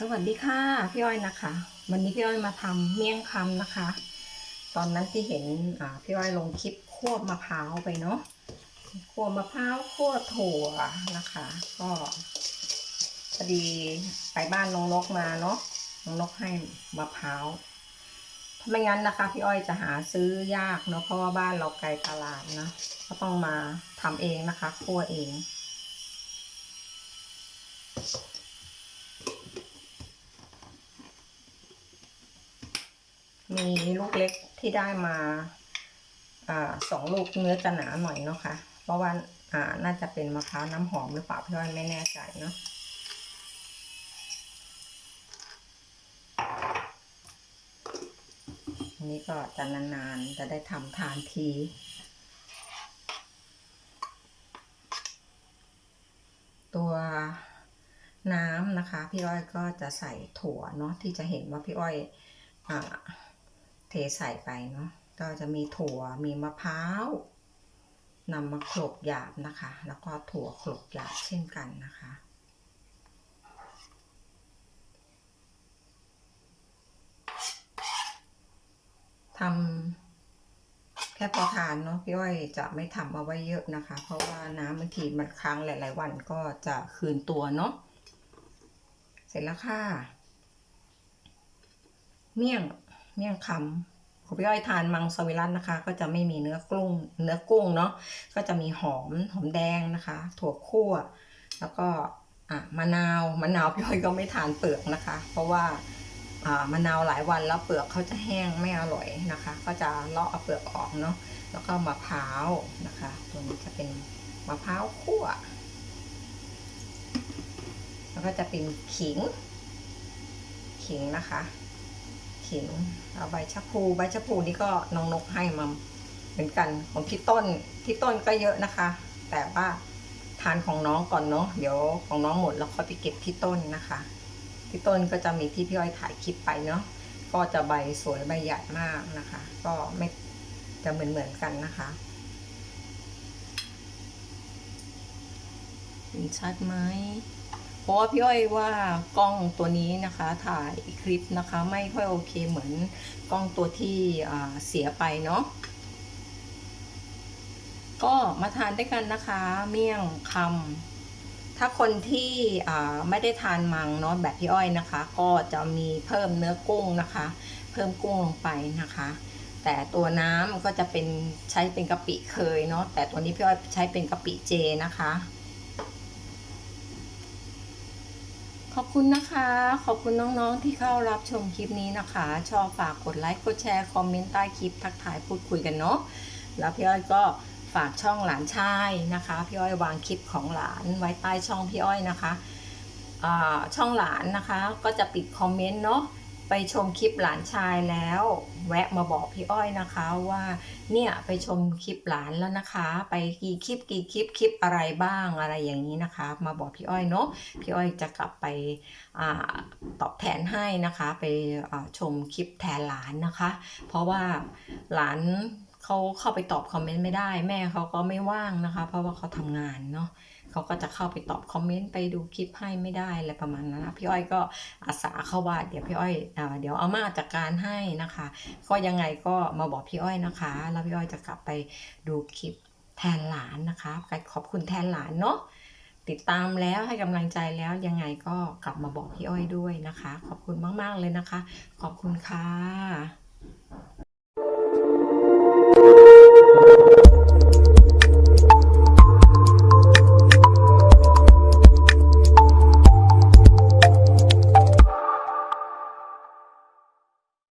สวัสดีค่ะพี่อ้อยนะคะ วันนี้พี่อ้อยมาทำเมี่ยงคำนะคะ ตอนนั้นที่เห็นพี่อ้อยลงคลิปคั่วมะพร้าวไปเนาะคั่วมะพร้าวคั่วถั่วนะคะ ก็พอดีไปบ้านน้องนกมาเนาะน้องนกให้มะพร้าวถ้าไม่งั้นนะคะพี่อ้อยจะหาซื้อยากเนาะเพราะว่าบ้านเราไกลตลาดนะก็ต้องมาทำเองนะคะคั่วเอง มีลูกเล็กที่ได้มาอสองลูกเนื้อจะหนาหน่อยเนาะค่ะ เพราะว่าอ่าน่าจะเป็นมะพร้าวน้ำหอมหรือเปล่าพี่อ้อยไม่แน่ใจเนาะนี้ก็จะนานๆ จะได้ทำทานที ตัวน้ำนะคะ พี่อ้อยก็จะใส่ถั่วเนาะที่จะเห็นว่าพี่อ้อยอ่า ใส่ไปเนาะก็จะมีถั่วมีมะพร้าวนำมาโขลกหยาบนะคะ แล้วก็ถั่วโขลกหยาบเช่นกันนะคะทำแค่พอทานเนาะพี่อ้อยจะไม่ทำเอาไว้เยอะนะคะ เพราะว่าน้ำบางทีมันค้างหลาย ๆ วันก็จะคืนตัวเนาะเสร็จแล้วค่ะ เมี่ยง เมี่ยงคำของพี่อ้อยทานมังสวิรัตนะคะ ก็จะไม่มีเนื้อกุ้ง เนื้อกุ้งเนาะก็จะมีหอมหอมแดงนะคะ ถั่วคั่ว แล้วก็อะมะนาวมะนาวพี่อ้อยก็ไม่ทานเปลือกนะคะ เพราะว่ามะนาวหลายวันแล้วเปลือกเขาจะแห้งไม่อร่อยนะคะ ก็จะเลาะเอาเปลือกออกเนาะแล้วก็มะพร้าวนะคะ ตัวนี้จะเป็นมะพร้าวคั่ว แล้วก็จะเป็นขิง ขิงนะคะ ขิง เอาใบชะพูใบชะพูนี่ก็น้องนกให้มาเหมือนกันของพี่ต้นพี่ต้นก็เยอะนะคะ แต่ว่าทานของน้องก่อนเนาะเดี๋ยวของน้องหมดแล้วค่อยไปเก็บพี่ต้นนะคะพี่ต้นก็จะมีที่พี่อ้อยถ่ายคลิปไปเนาะก็จะใบสวยใบใหญ่มากนะคะ ก็ไม่จะเหมือนเหมือนกันนะคะเห็นชัดไหม เพราะว่าพี่อ้อยว่ากล้องตัวนี้นะคะถ่ายคลิปนะคะไม่ค่อยโอเคเหมือนกล้องตัวที่เสียไปเนาะก็มาทานด้วยกันนะคะ เมี่ยงคำถ้าคนที่ไม่ได้ทานมังเนาะแบบพี่อ้อยนะคะ ก็จะมีเพิ่มเนื้อกุ้งนะคะ เพิ่มกุ้งลงไปนะคะ แต่ตัวน้ำก็จะเป็นใช้เป็นกะปิเคยเนาะแต่ตัวนี้พี่อ้อยใช้เป็นกะปิเจนะคะ ขอบคุณนะคะ ขอบคุณน้องๆที่เข้ารับชมคลิปนี้นะคะ ชอบฝากกดไลค์ กดแชร์ คอมเมนต์ใต้คลิป ทักทายพูดคุยกันเนาะ แล้วพี่อ้อยก็ฝากช่องหลานชายนะคะ พี่อ้อยวางคลิปของหลานไว้ใต้ช่องพี่อ้อยนะคะอ่าช่องหลานนะคะ ก็จะปิดคอมเมนต์เนาะ ไปชมคลิปหลานชายแล้ว แวะมาบอกพี่อ้อยนะคะว่าเนี่ยไปชมคลิปหลานแล้วนะคะ ไปกี่คลิปกี่คลิปคลิปอะไรบ้างอะไรอย่างนี้นะคะ มาบอกพี่อ้อยเนาะพี่อ้อยจะกลับไปอตอบแทนให้นะคะ ไปชมคลิปแทนหลานนะคะ เพราะว่าหลานเขาเข้าไปตอบคอมเมนต์ไม่ได้ แม่เขาก็ไม่ว่างนะคะ เพราะว่าเขาทำงานเนาะ เขาก็จะเข้าไปตอบคอมเมนต์ไปดูคลิปให้ไม่ได้อะไรประมาณนั้นนะพี่อ้อยก็อาสาเข้าว่าเดี๋ยวพี่อ้อยอ่าเดี๋ยวเอามาจัดการให้นะคะ ก็ยังไงก็มาบอกพี่อ้อยนะคะ แล้วพี่อ้อยจะกลับไปดูคลิปแทนหลานนะคะขอบคุณแทนหลานเนาะติดตามแล้วให้กำลังใจแล้วยังไงก็กลับมาบอกพี่อ้อยด้วยนะคะ ขอบคุณมาก ๆ เลยนะคะ ขอบคุณค่ะ